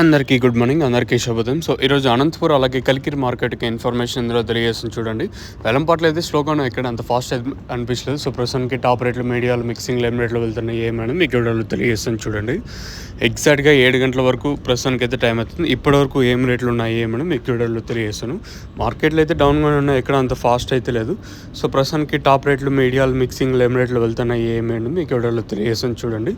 అందరికీ good morning అందరికీ శుభోదయం. సో ఈరోజు అనంతపురం అలాగే కలికిరి మార్కెట్కి ఇన్ఫర్మేషన్ ఇందులో తెలియజేస్తుంది చూడండి. వెలంపాట్లో అయితే స్లోగాను ఎక్కడ అంత ఫాస్ట్ అయితే అనిపించలేదు. సో ప్రస్తుతానికి టాప్ రేట్లు మీడియాలు మిక్సింగ్ లెమ్ రేట్లు వెళ్తున్నాయి. ఏమైనా మీకు వీడియోలో తెలియజేస్తుంది చూడండి. ఎగ్జాక్ట్గా ఏడు గంటల వరకు ప్రస్తుతానికి అయితే టైం అవుతుంది. ఇప్పటి వరకు ఏం రేట్లు ఉన్నాయి ఏమైనా మీకు ఇవ్వడంలో తెలియజేస్తాను. మార్కెట్లో అయితే డౌన్గానే ఉన్నాయి ఎక్కడ అంత ఫాస్ట్ అయితే లేదు. సో ప్రస్తుతానికి టాప్ రేట్లు మీడియాలు మిక్సింగ్ లెమ్ రేట్లు వెళ్తున్నాయి ఏమైనా మీకు ఇవ్వడంలో తెలియజేస్తుంది చూడండి.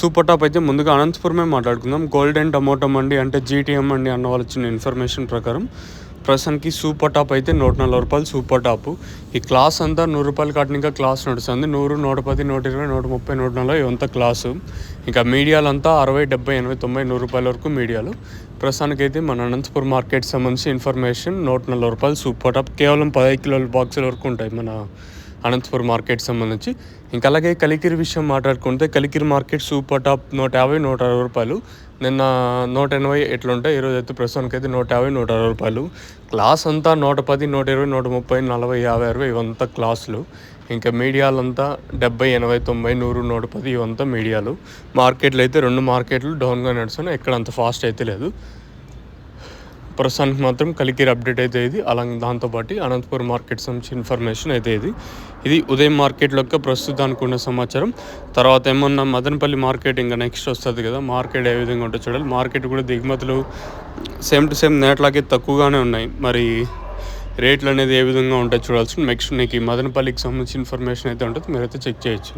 సూపర్ టాప్ అయితే ముందుగా అనంతపురమే మాట్లాడుకుందాం. గోల్డ్ అండ్ టమోటో అండి అంటే జీటీఎం అండి అన్న వాళ్ళు ఇచ్చిన ఇన్ఫర్మేషన్ ప్రకారం ప్రస్తుతానికి సూపర్ టాప్ అయితే నూట నలభై రూపాయలు సూపర్ టాప్ ఈ క్లాస్ అంతా నూరు రూపాయలు కాటిన ఇంకా క్లాస్ నడుస్తుంది. నూరు నూట పది నూట ఇరవై నూట ముప్పై నూట నలభై ఇవంతా క్లాసు ఇంకా మీడియాలంతా అరవై డెబ్బై ఎనభై తొంభై నూరు రూపాయల వరకు మీడియాలు. ప్రస్తుతానికైతే మన అనంతపురం మార్కెట్ సంబంధించి ఇన్ఫర్మేషన్ నూట నలభై రూపాయలు సూపర్ టాప్ కేవలం పదహైదు కిలోల బాక్సుల వరకు ఉంటాయి మన అనంతపూర్ మార్కెట్ సంబంధించి. ఇంకా అలాగే కలికిరి విషయం మాట్లాడుకుంటే కలికిరి మార్కెట్ సూపర్ టాప్ నూట యాభై నూట అరవై రూపాయలు. నిన్న నూట ఎనభై ఎట్లుంటే ఈరోజు అయితే ప్రస్తుతానికి అయితే నూట యాభై నూట అరవై రూపాయలు. క్లాస్ అంతా నూట పది నూట ఇరవై నూట ముప్పై నలభై యాభై అరవై ఇవంతా క్లాసులు. ఇంకా మీడియాలంతా డెబ్బై ఎనభై తొంభై నూరు నూట పది ఇవంతా మీడియాలు. మార్కెట్లు అయితే రెండు మార్కెట్లు డౌన్గా నడుస్తున్నాయి ఎక్కడ అంత ఫాస్ట్ అయితే లేదు. ప్రస్తుతానికి మాత్రం కలికిరి అప్డేట్ అయితే ఇది. అలాగే దాంతోపాటు అనంతపురం మార్కెట్ సంబంధించి ఇన్ఫర్మేషన్ అయితే ఇది. ఇది ఉదయం మార్కెట్లో యొక్క ప్రస్తుతానికి ఉన్న సమాచారం. తర్వాత ఏమన్నా మదనపల్లి మార్కెట్ ఇంకా నెక్స్ట్ వస్తుంది కదా మార్కెట్ ఏ విధంగా ఉంటుందో చూడాలి. మార్కెట్ కూడా దిగుమతులు సేమ్ టు సేమ్ నేట్లాగే తక్కువగానే ఉన్నాయి. మరి రేట్లు అనేది ఏ విధంగా ఉంటాయి చూడాల్సి నెక్స్ట్ నీకు మదనపల్లికి సంబంధించి ఇన్ఫర్మేషన్ అయితే ఉంటుంది. మీరైతే చెక్ చేయొచ్చు.